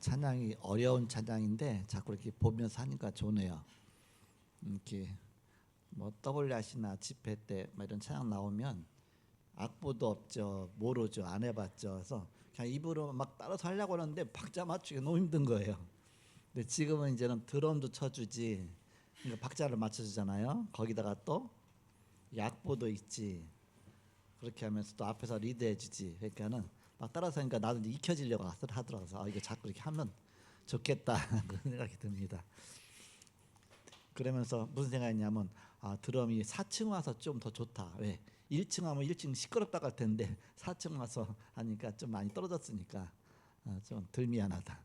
찬양이 어려운 찬양인데 자꾸 이렇게 보면서 하니까 좋네요. 음, 이렇게 뭐 떠올려시나 집회 때막 이런 찬양 나오면 악보도 없죠, 모르죠, 안 해봤죠. 그래서 그냥 입으로 막 따라서 하려고 하는데 박자 맞추기 너무 힘든 거예요. 근데 지금은 이제는 드럼도 쳐주지, 그러니까 박자를 맞춰주잖아요. 거기다가 또 약보도 있지. 그렇게 하면서 또 앞에서 리드해주지. 그러니까는 막 따라서 하니까 나도 이제 익혀지려고 하더라고요. 아, 이게 자꾸 이렇게 하면 좋겠다 그런 생각이 듭니다. 그러면서 무슨 생각이냐면 아 드럼이 4층 와서 좀 더 좋다. 왜? 1층 하면 1층 시끄럽다 할 텐데 4층 와서 하니까 좀 많이 떨어졌으니까 아, 좀덜 미안하다.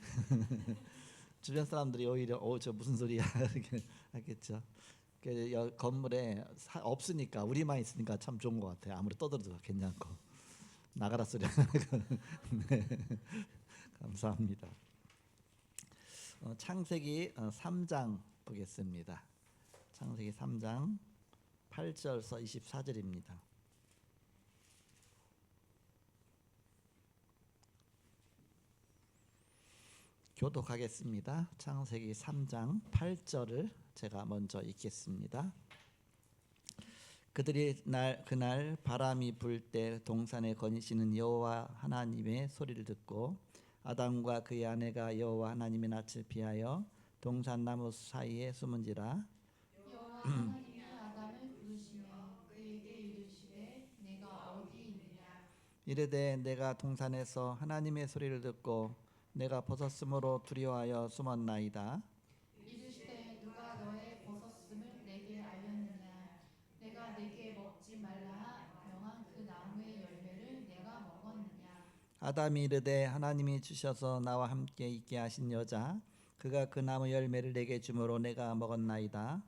주변 사람들이 오히려 어저 무슨 소리야 이렇게 하겠죠. 그 여- 건물에 사- 없으니까 우리만 있으니까 참 좋은 것 같아요. 아무리 떠들어도 괜찮고 나가라 소리. 네. 감사합니다. 어, 창세기 어, 3장 보겠습니다. 창세기 3장 8절서 24절입니다. 교독하겠습니다. 창세기 3장 8절을 제가 먼저 읽겠습니다. 그들이 날 그날 바람이 불 때 동산에 거니시는 여호와 하나님의 소리를 듣고 아담과 그의 아내가 여호와 하나님의 낯을 피하여 동산 나무 사이에 숨은지라 이르되 내가 동산에서 하나님의 소리를 듣고 내가 벗었으므로 두려워하여 숨었나이다. 이르시되 누가 너의 벗었음을 내게 알렸느냐 내가 내게 먹지 말라 명한 그 나무의 열매를 내가 먹었느냐 아담이 이르되 하나님이 주셔서 나와 함께 있게 하신 여자 그가 그 나무 열매를 내게 주므로 내가 먹었나이다.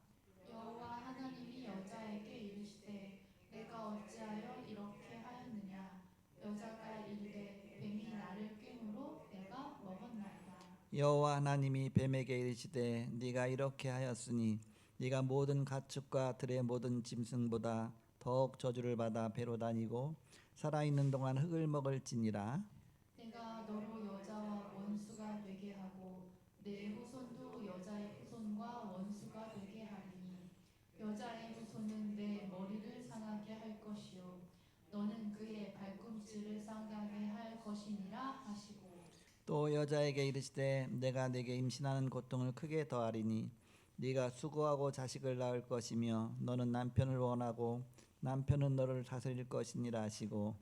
여호와 하나님이 여자에게 이르시되 내가 어찌하여 이렇게 하였느냐 여자가 이르되 뱀이 나를 꿰므로 내가 먹었나이다 여호와 하나님이 뱀에게 이르시되 네가 이렇게 하였으니 네가 모든 가축과 들의 모든 짐승보다 더욱 저주를 받아 배로 다니고 살아 있는 동안 흙을 먹을지니라. 내가 너로 여자와 원수가 되게 하고 내 후손도 여자의 후손과 원수가 되게 하리니 여자의 후손은 내 머리를 상하게 할 것이요 너는 그의 발꿈치를 상하게 할 것이니라 하시고 또 여자에게 이르시되 내가 네게 임신하는 고통을 크게 더하리니 네가 수고하고 자식을 낳을 것이며 너는 남편을 원하고 남편은 너를 다스릴 것이니라 하시고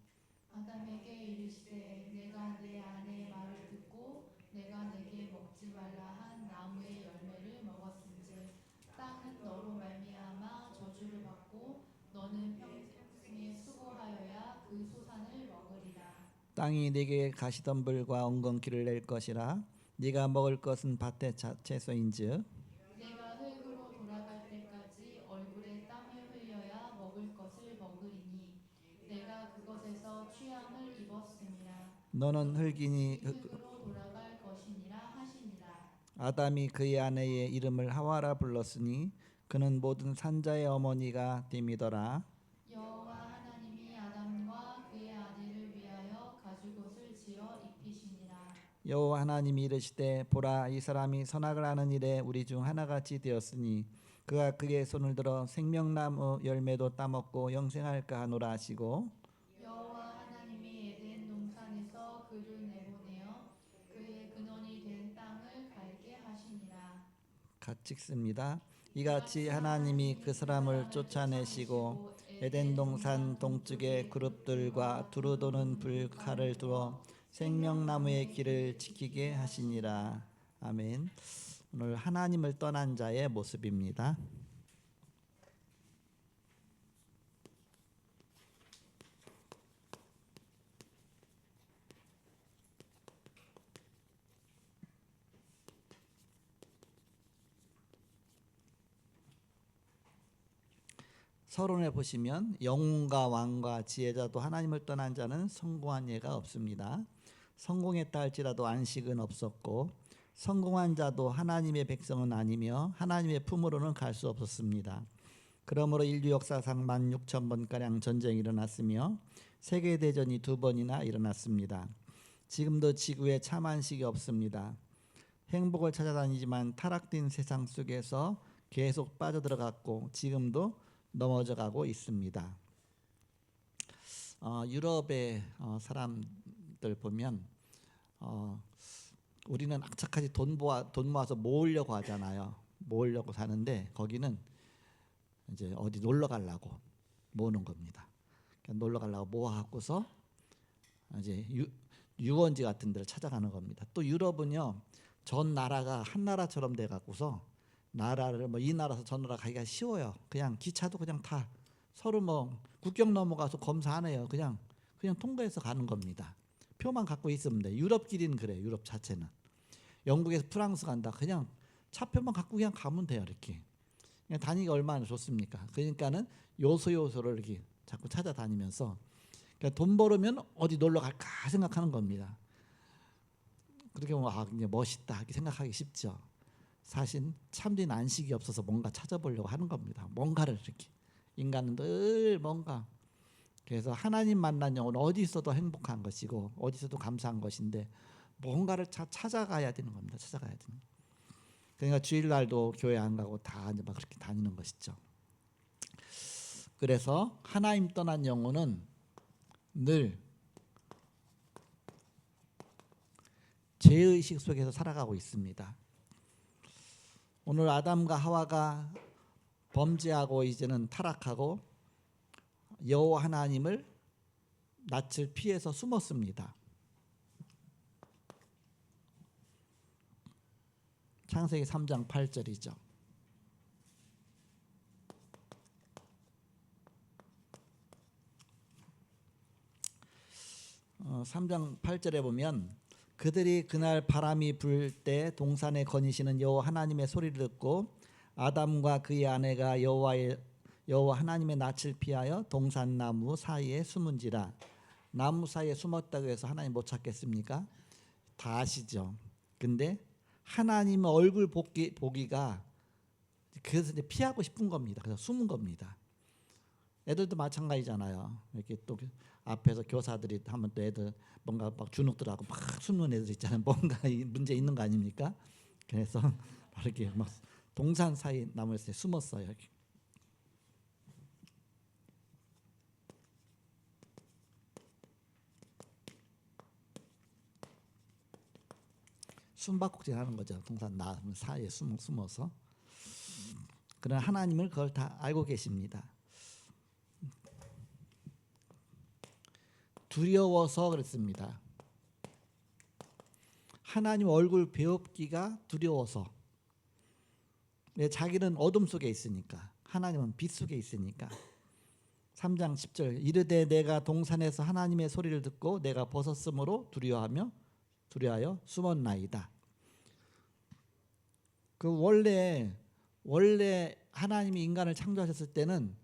아담에게 이르시되 내가 내 아내의 말을 듣고 내가 내게 먹지 말라 한 나무의 열매를 먹었은즉 땅은 너로 말미암아 저주를 받고 너는 평생에 수고하여야 그 소산을 먹으리라. 땅이 네게 가시덤불과 엉겅퀴를 낼 것이라. 네가 먹을 것은 밭의 자- 채소인즉 내가 흙으로 돌아갈 때까지 얼굴에 땀을 흘려야 먹을 것을 먹으리니 내가 그것에서 취함을 입었음이라 너는 흙이니 흙- 흙으로 돌아갈 것이니라 하시니라 아담이 그의 아내의 이름을 하와라 불렀으니 그는 모든 산자의 어머니가 됨이더라. 여호와 하나님이 아담과 그의 아내를 위하여 가죽옷을 지어 입히시니라 여호와 하나님이 이르시되 보라 이 사람이 선악을 하는 일에 우리 중 하나같이 되었으니 그가 그의 손을 들어 생명나무 열매도 따먹고 영생할까 하노라 하시고 같이 읽습니다. 이같이 하나님이 그 사람을 쫓아내시고 에덴 동산 동쪽의 그룹들과 두루 도는 불칼을 두어 생명나무의 길을 지키게 하시니라. 아멘. 오늘 하나님을 떠난 자의 모습입니다. 서론에 보시면 영웅과 왕과 지혜자도 하나님을 떠난 자는 성공한 예가 없습니다. 성공했다 할지라도 안식은 없었고 성공한 자도 하나님의 백성은 아니며 하나님의 품으로는 갈 수 없었습니다. 그러므로 인류 역사상 16,000번 가량 전쟁이 일어났으며 세계 대전이 두 번이나 일어났습니다. 지금도 지구에 참 안식이 없습니다. 행복을 찾아다니지만 타락된 세상 속에서 계속 빠져들어갔고 지금도 넘어져 가고 있습니다. 어, 유럽의 어, 사람들 보면 어, 우리는 악착같이 돈 모아 돈 모아서 모으려고 하잖아요. 모으려고 사는데 거기는 이제 어디 놀러 가려고 모으는 겁니다. 그러니까 놀러 가려고 모아갖고서 이제 유, 유원지 같은 데를 찾아가는 겁니다. 또 유럽은요 전 나라가 한 나라처럼 돼 갖고서 나라를 뭐 이 나라에서 저 나라 가기가 쉬워요. 그냥 기차도 그냥 타 서로 뭐 국경 넘어가서 검사 안 해요. 그냥 그냥 통과해서 가는 겁니다. 표만 갖고 있으면 돼. 유럽끼리는 그래. 유럽 자체는 영국에서 프랑스 간다. 그냥 차표만 갖고 그냥 가면 돼요. 이렇게 그냥 다니기 얼마나 좋습니까? 그러니까는 요소 요소를 이렇게 자꾸 찾아다니면서 그러니까 돈 벌으면 어디 놀러 갈까 생각하는 겁니다. 그렇게 보면 아 멋있다 이렇게 생각하기 쉽죠. 사실 참된 안식이 없어서 뭔가 찾아보려고 하는 겁니다. 뭔가를 이렇게 인간은 늘 뭔가 그래서 하나님 만난 영혼은 어디 있어도 행복한 것이고 어디 있어도 감사한 것인데 뭔가를 차, 찾아가야 되는 겁니다. 찾아가야 되는. 그러니까 주일날도 교회 안 가고 다 이제 막 그렇게 다니는 것이죠. 그래서 하나님 떠난 영혼은 늘 죄의식 속에서 살아가고 있습니다. 오늘 아담과 하와가 범죄하고 이제는 타락하고 여호와 하나님을 낯을 피해서 숨었습니다. 창세기 3장 8절이죠. 어, 3장 8절에 보면 그들이 그날 바람이 불 때 동산에 거니시는 여호와 하나님의 소리를 듣고 아담과 그의 아내가 여호와의 여호와 하나님의 낯을 피하여 동산 나무 사이에 숨은지라 나무 사이에 숨었다고 해서 하나님 못 찾겠습니까? 다 아시죠. 근데 하나님 얼굴 보기 보기가 그래서 이제 피하고 싶은 겁니다. 그래서 숨은 겁니다. 애들도 마찬가지잖아요. 이렇게 또 앞에서 교사들이 하면 또 애들 뭔가 막 주눅들하고 막 숨는 애들 있잖아요. 뭔가 문제 있는 거 아닙니까? 그래서 이렇게 막 동산 사이 나무에 숨었어요. 숨바꼭질 하는 거죠. 동산 나무 사이에 숨, 숨어서. 그러나 하나님을 그걸 다 알고 계십니다. 두려워서 그랬습니다. 하나님 얼굴 배웁기가 두려워서. 왜 자기는 어둠 속에 있으니까. 하나님은 빛 속에 있으니까. 3장 10절 이르되 내가 동산에서 하나님의 소리를 듣고 내가 벗었으므로 두려워하며 두려하여 숨었나이다. 그 원래 원래 하나님이 인간을 창조하셨을 때는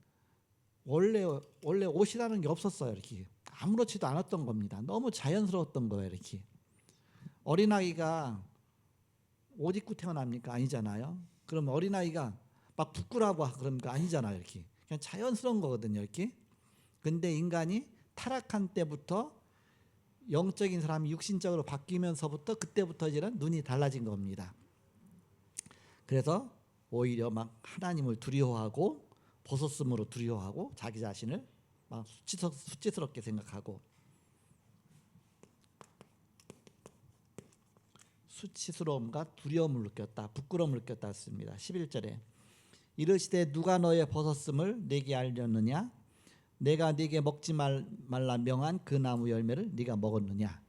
원래 원래 옷이라는 게 없었어요. 이렇게 아무렇지도 않았던 겁니다. 너무 자연스러웠던 거예요. 이렇게 어린아이가 옷 입고 태어납니까? 아니잖아요. 그럼 어린아이가 막 부끄라고 그럽니까? 아니잖아요. 이렇게 그냥 자연스러운 거거든요. 이렇게 근데 인간이 타락한 때부터 영적인 사람이 육신적으로 바뀌면서부터 그때부터 이제는 눈이 달라진 겁니다. 그래서 오히려 막 하나님을 두려워하고 벗었음으로 두려워하고 자기 자신을 막 수치스럽게 생각하고 수치스러움과 두려움을 느꼈다. 부끄러움을 느꼈다 했습니다. 11절에 이르시되 누가 너의 벗었음을 내게 알렸느냐 내가 네게 먹지 말, 말라 명한 그 나무 열매를 네가 먹었느냐?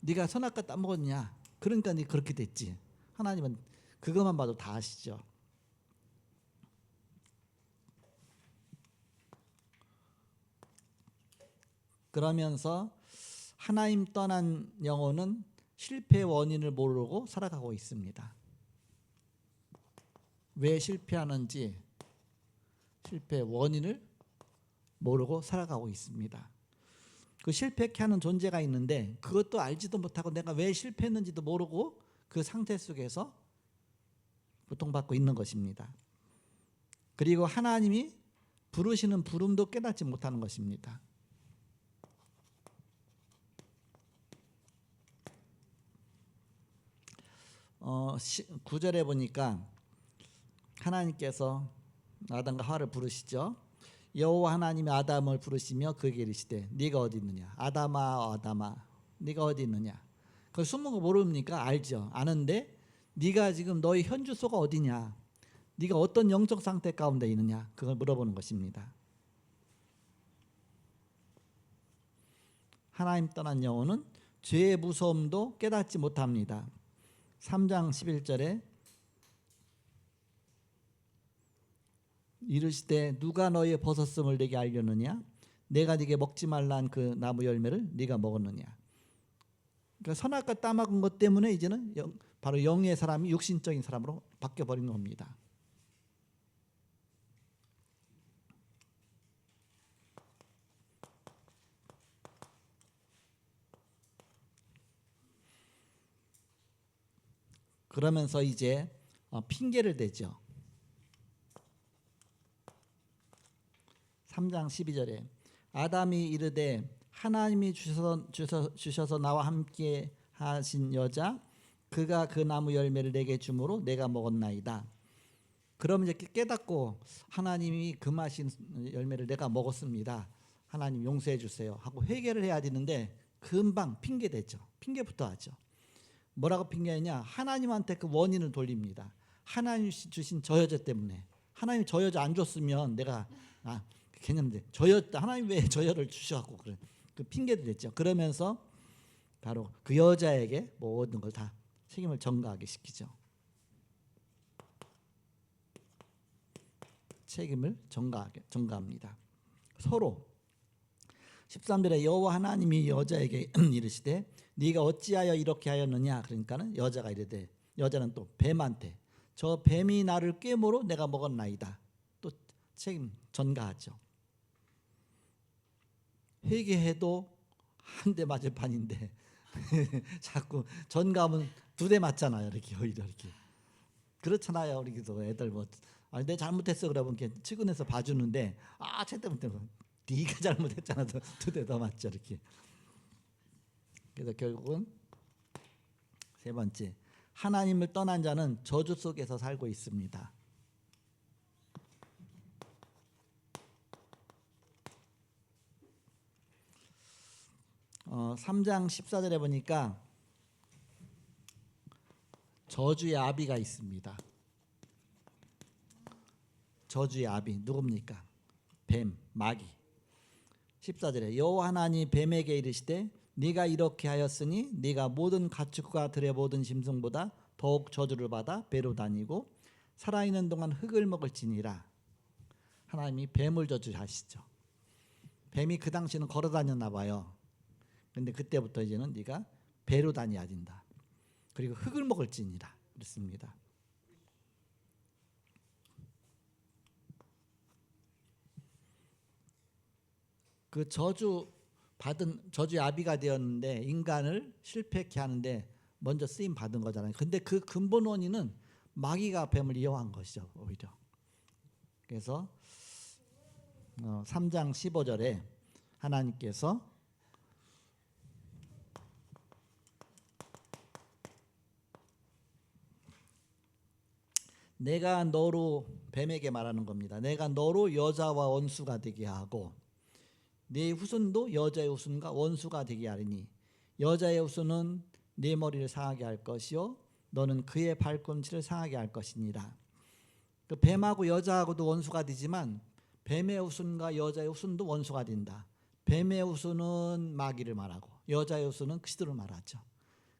네가 선악과 따 먹었냐? 그러니까 네 그렇게 됐지. 하나님은 그것만 봐도 다 아시죠. 그러면서 하나님 떠난 영혼은 실패 원인을 모르고 살아가고 있습니다. 왜 실패하는지 실패 원인을 모르고 살아가고 있습니다. 그 실패케 하는 존재가 있는데 그것도 알지도 못하고 내가 왜 실패했는지도 모르고 그 상태 속에서 고통받고 있는 것입니다. 그리고 하나님이 부르시는 부름도 깨닫지 못하는 것입니다. 어, 9절에 보니까 하나님께서 아담과 하와를 부르시죠. 여호와 하나님이 아담을 부르시며 그에게 이르시되 네가 어디 있느냐? 아담아 아담아 네가 어디 있느냐? 그 숨은 거 모릅니까? 알죠. 아는데 네가 지금 너의 현 주소가 어디냐? 네가 어떤 영적 상태 가운데 있느냐? 그걸 물어보는 것입니다. 하나님 떠난 영혼은 죄의 무서움도 깨닫지 못합니다 3장 11절에 이르시되 누가 너의 벗었음을 내게 알려느냐 내가 네게 먹지 말란 그 나무 열매를 네가 먹었느냐 그러니까 선악과 따먹은 것 때문에 이제는 영, 바로 영의 사람이 육신적인 사람으로 바뀌어 버린 겁니다. 그러면서 이제 어, 핑계를 대죠. 3장 12절에 아담이 이르되 하나님이 주셔서, 주셔서, 주셔서 나와 함께 하신 여자 그가 그 나무 열매를 내게 주므로 내가 먹었나이다. 그럼 이제 깨닫고 하나님이 금하신 열매를 내가 먹었습니다. 하나님 용서해 주세요 하고 회개를 해야 되는데 금방 핑계 대죠. 핑계부터 하죠. 뭐라고 핑계하냐? 하나님한테 그 원인을 돌립니다. 하나님 주신 저 여자 때문에 하나님 저 여자 안 줬으면 내가 아 개념인데 저 여, 하나님 왜 저 여를 주셔갖고 그래 그 핑계를 댔죠. 그러면서 바로 그 여자에게 모든 걸 다 책임을 전가하게 시키죠. 책임을 전가하게 전가합니다. 서로 13절에 여호와 하나님이 여자에게 이르시되 네가 어찌하여 이렇게 하였느냐 그러니까는 여자가 이르되 여자는 또 뱀한테 저 뱀이 나를 꿰므로 내가 먹었나이다. 또 책임 전가하죠. 회개해도 한 대 맞을 판인데 자꾸 전가하면 두 대 맞잖아요. 이렇게 오히려 이렇게 그렇잖아요. 우리도 애들 뭐 아니 내 잘못했어 그러면 이렇게 측은해서 봐주는데 아 쟤 때문에 네가 잘못했잖아 두 대 더 맞죠 이렇게. 그래서 결국은 세 번째 하나님을 떠난 자는 저주 속에서 살고 있습니다. 어, 3장 14절에 보니까 저주의 아비가 있습니다. 저주의 아비 누굽니까? 뱀, 마귀. 14절에 여호와 하나님 뱀에게 이르시되 네가 이렇게 하였으니 네가 모든 가축과 들의 모든 짐승보다 더욱 저주를 받아 배로 다니고 살아있는 동안 흙을 먹을지니라. 하나님이 뱀을 저주하시죠. 뱀이 그 당시는 걸어 다녔나 봐요. 근데 그때부터 이제는 네가 배로 다녀야 된다. 그리고 흙을 먹을지니라 그랬습니다. 그 저주 받은 저주의 아비가 되었는데 인간을 실패케 하는데 먼저 쓰임 받은 거잖아요. 근데 그 근본 원인은 마귀가 뱀을 이용한 것이죠, 오히려. 그래서 어, 3장 15절에 하나님께서 내가 너로 뱀에게 말하는 겁니다. 내가 너로 여자와 원수가 되게 하고 네 후손도 여자의 후손과 원수가 되게 하리니 여자의 후손은 네 머리를 상하게 할 것이요 너는 그의 발꿈치를 상하게 할 것이니라. 그 뱀하고 여자하고도 원수가 되지만 뱀의 후손과 여자의 후손도 원수가 된다. 뱀의 후손은 마귀를 말하고 여자의 후손은 그리스도를 말하죠.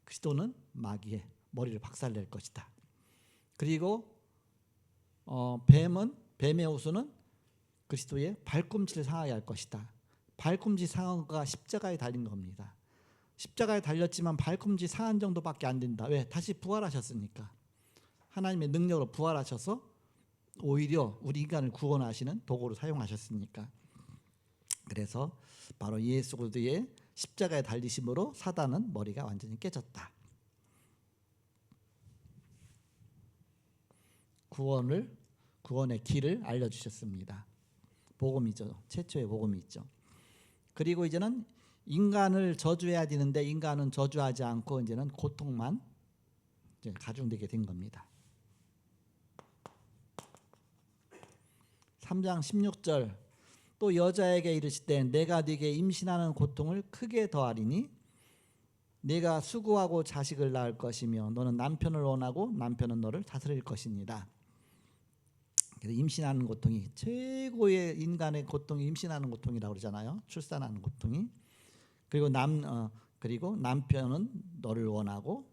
그리스도는 마귀의 머리를 박살낼 것이다. 그리고 어, 뱀은 뱀의 후손은 그리스도의 발꿈치를 상하게 할 것이다. 발꿈치 상한 거가 십자가에 달린 겁니다. 십자가에 달렸지만 발꿈치 상한 정도밖에 안 된다. 왜? 다시 부활하셨으니까. 하나님의 능력으로 부활하셔서 오히려 우리 인간을 구원하시는 도구로 사용하셨으니까. 그래서 바로 예수 그리스도의 십자가에 달리심으로 사단은 머리가 완전히 깨졌다. 구원을 구원의 길을 알려 주셨습니다. 복음이죠. 최초의 복음이 있죠. 그리고 이제는 인간을 저주해야 되는데 인간은 저주하지 않고 이제는 고통만 이제 가중되게 된 겁니다. 3장 16절 또 여자에게 이르시되 내가 네게 임신하는 고통을 크게 더하리니 네가 수고하고 자식을 낳을 것이며 너는 남편을 원하고 남편은 너를 다스릴 것이니라. 그래서 임신하는 고통이 최고의 인간의 고통이 임신하는 고통이라고 그러잖아요. 출산하는 고통이. 그리고 남 어, 그리고 남편은 너를 원하고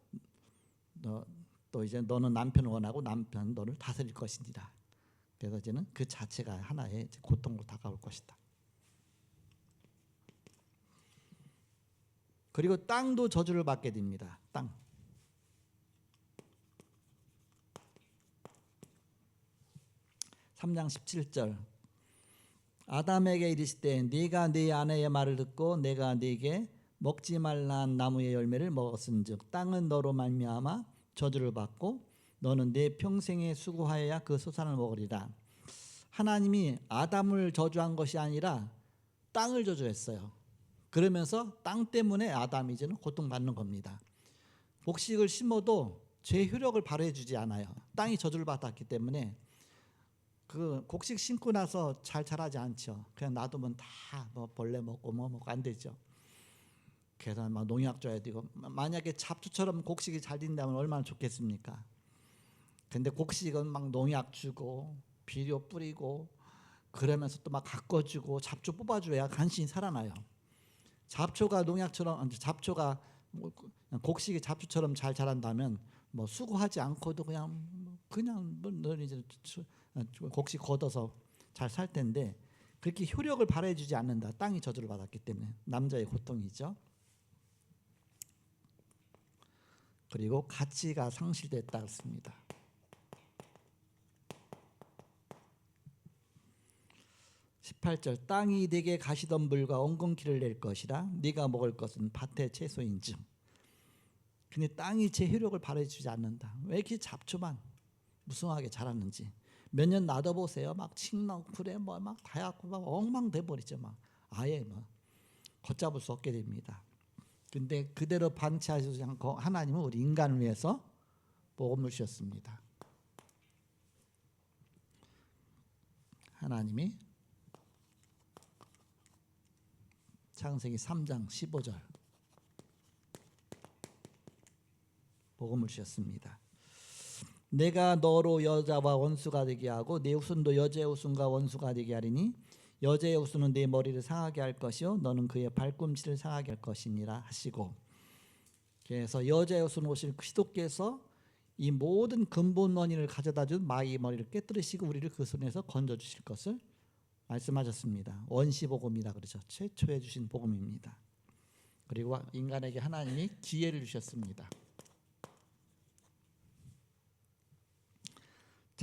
너, 또 이제 너는 남편을 원하고 남편 너를 다스릴 것이니라. 그래서 이제는 그 자체가 하나의 고통으로 다가올 것이다. 그리고 땅도 저주를 받게 됩니다. 땅. 삼장 17절 아담에게 이르시되 네가 네 아내의 말을 듣고 내가 네게 먹지 말란 나무의 열매를 먹었은즉 땅은 너로 말미암아 저주를 받고 너는 내 평생에 수고하여야 그 소산을 먹으리라. 하나님이 아담을 저주한 것이 아니라 땅을 저주했어요. 그러면서 땅 때문에 아담이 이제는 고통받는 겁니다. 곡식을 심어도 죄 효력을 발휘해 주지 않아요. 땅이 저주를 받았기 때문에 그 곡식 심고 나서 잘 자라지 않죠. 그냥 놔두면 다 뭐 벌레 먹고 뭐 먹고 안 되죠. 그래서 막 농약 줘야 되고 만약에 잡초처럼 곡식이 잘 된다면 얼마나 좋겠습니까? 근데 곡식은 막 농약 주고 비료 뿌리고 그러면서 또 막 가꿔주고 잡초 뽑아줘야 간신히 살아나요. 잡초가 농약처럼 잡초가 뭐 곡식이 잡초처럼 잘 자란다면 뭐 수고하지 않고도 그냥 뭐 그냥 뭐늘 이제 주- 곡식 걷어서 잘 살 텐데 그렇게 효력을 발휘해주지 않는다. 땅이 저주를 받았기 때문에 남자의 고통이죠. 그리고 가치가 상실됐다 했습니다. 18절 땅이 네게 가시덤불과 엉겅퀴를 낼 것이라 네가 먹을 것은 밭의 채소인즉 근데 땅이 제 효력을 발휘해 주지 않는다 왜 이렇게 잡초만 무성하게 자랐는지. 몇 년 놔둬보세요. 막 칡렁풀에 뭐막 다약고 막 엉망돼 버리죠 막. 아예 뭐. 걷잡을 수 없게 됩니다. 근데 그대로 반치하지 않고 하나님은 우리 인간을 위해서 복음을 주셨습니다. 하나님이 창세기 3장 15절 복음을 주셨습니다. 내가 너로 여자와 원수가 되게 하고 내 후손도 여자의 후손과 원수가 되게 하리니 여자의 후손은 내 머리를 상하게 할 것이요 너는 그의 발꿈치를 상하게 할 것이니라 하시고 그래서 여자의 후손 오실 그리스도께서 이 모든 근본 원인을 가져다 준 마귀의 머리를 깨뜨리시고 우리를 그 손에서 건져 주실 것을 말씀하셨습니다. 원시 복음이라 그러죠. 최초에 주신 복음입니다. 그리고 인간에게 하나님이 기회를 주셨습니다.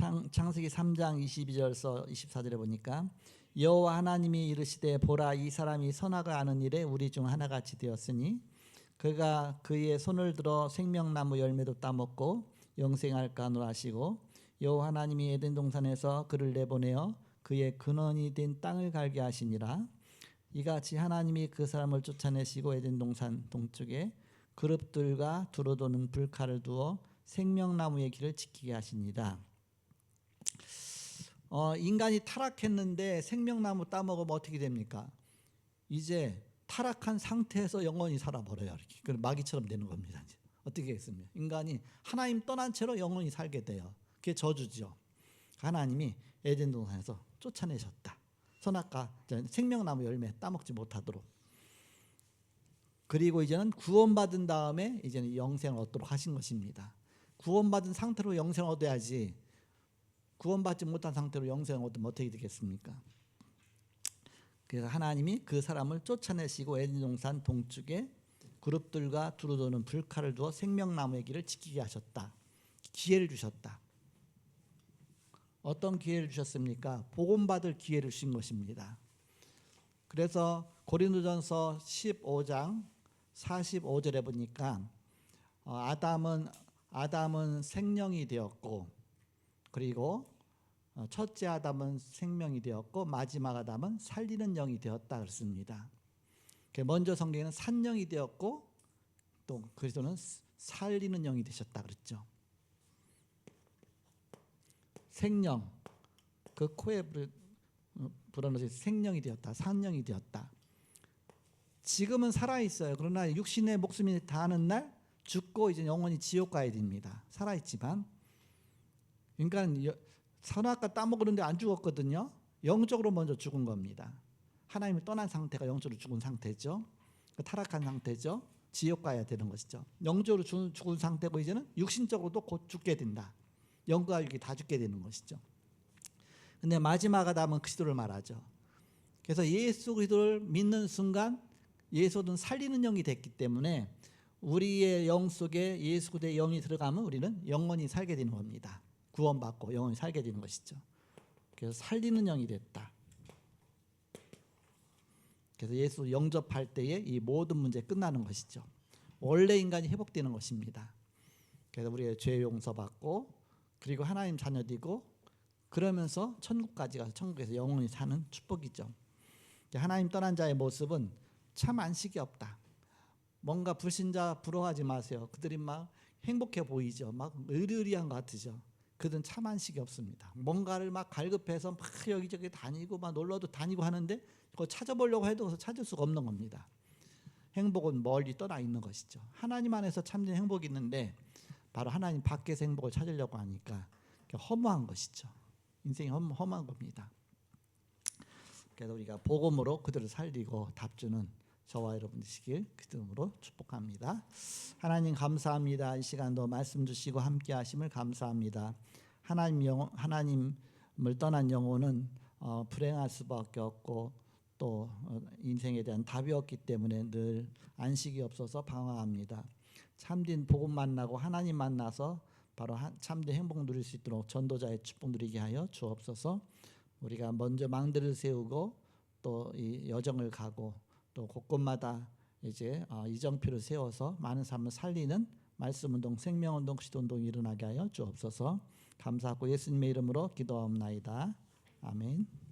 창, 창세기 3장 22절서 24절에 보니까 여호와 하나님이 이르시되 보라 이 사람이 선악을 아는 일에 우리 중 하나같이 되었으니 그가 그의 손을 들어 생명나무 열매도 따먹고 영생할까 하노라 하시고 여호와 하나님이 에덴 동산에서 그를 내보내어 그의 근원이 된 땅을 갈게 하시니라. 이같이 하나님이 그 사람을 쫓아내시고 에덴 동산 동쪽에 그룹들과 두루도는 불칼을 두어 생명나무의 길을 지키게 하시니라 어, 인간이 타락했는데 생명나무 따먹으면 어떻게 됩니까? 이제 타락한 상태에서 영원히 살아버려요. 이렇게. 그 마귀처럼 되는 겁니다. 이제. 어떻게 했습니까? 인간이 하나님 떠난 채로 영원히 살게 돼요. 그게 저주죠. 하나님이 에덴 동산에서 쫓아내셨다. 선악과 생명나무 열매 따먹지 못하도록. 그리고 이제는 구원받은 다음에 이제는 영생을 얻도록 하신 것입니다. 구원받은 상태로 영생을 얻어야지 구원받지 못한 상태로 영생을 얻으면 어떻게 되겠습니까? 그래서 하나님이 그 사람을 쫓아내시고 에덴 동산 동쪽에 그룹들과 두루도는 불칼을 두어 생명나무의 길을 지키게 하셨다. 기회를 주셨다. 어떤 기회를 주셨습니까? 복음 받을 기회를 주신 것입니다. 그래서 고린도전서 15장 45절에 보니까 어, 아담은 아담은 생명이 되었고 그리고 어, 첫째 아담은 생명이 되었고 마지막 아담은 살리는 영이 되었다 그랬습니다. 먼저 성경에는 산영이 되었고 또 그리스도는 살리는 영이 되셨다 그랬죠. 생명 그 코에 불- 어, 불어넣어서 생명이 되었다 산령이 되었다 지금은 살아 있어요 그러나 육신의 목숨이 다하는 날 죽고 이제 영원히 지옥 가야 됩니다 살아 있지만 그러니까 여- 선악과 따먹으는데 안 죽었거든요 영적으로 먼저 죽은 겁니다 하나님을 떠난 상태가 영적으로 죽은 상태죠 그 타락한 상태죠 지옥 가야 되는 것이죠 영적으로 죽은 상태고 이제는 육신적으로도 곧 죽게 된다 영과 육이 다 죽게 되는 것이죠. 근데 마지막 아담은 그리스도를 말하죠. 그래서 예수 그리스도를 믿는 순간 예수는 살리는 영이 됐기 때문에 우리의 영 속에 예수 그리스도의 영이 들어가면 우리는 영원히 살게 되는 겁니다. 구원받고 영원히 살게 되는 것이죠. 그래서 살리는 영이 됐다. 그래서 예수 영접할 때에 이 모든 문제 끝나는 것이죠. 원래 인간이 회복되는 것입니다. 그래서 우리의 죄 용서받고 그리고 하나님 자녀되고 그러면서 천국까지 가서 천국에서 영원히 사는 축복이죠. 하나님 떠난 자의 모습은 참 안식이 없다. 뭔가 불신자 부러워하지 마세요. 그들이 막 행복해 보이죠. 막 의리의리한 것 같으죠. 그들은 참 안식이 없습니다. 뭔가를 막 갈급해서 막 여기저기 다니고 막 놀러도 다니고 하는데 그거 찾아보려고 해도 찾을 수가 없는 겁니다. 행복은 멀리 떠나 있는 것이죠. 하나님 안에서 참된 행복이 있는데 바로 하나님 밖에서 행복을 찾으려고 하니까 허무한 것이죠. 인생이 험, 험한 겁니다. 그래서 우리가 복음으로 그들을 살리고 답주는 저와 여러분 되시길 그 이름으로 축복합니다. 하나님 감사합니다. 이 시간도 말씀 주시고 함께 하심을 감사합니다. 하나님 영 하나님을 떠난 영혼은 어, 불행할 수밖에 없고 또 어, 인생에 대한 답이 없기 때문에 늘 안식이 없어서 방황합니다. 참된 복음 만나고 하나님 만나서 바로 한- 참된 행복 누릴 수 있도록 전도자의 축복 누리게 하여 주옵소서. 우리가 먼저 망대를 세우고 또 이 여정을 가고 또 곳곳마다 이제 어, 이정표를 세워서 많은 삶을 살리는 말씀 운동, 생명 운동, 시도 운동이 일어나게 하여 주옵소서. 감사하고 예수님의 이름으로 기도하옵나이다. 아멘.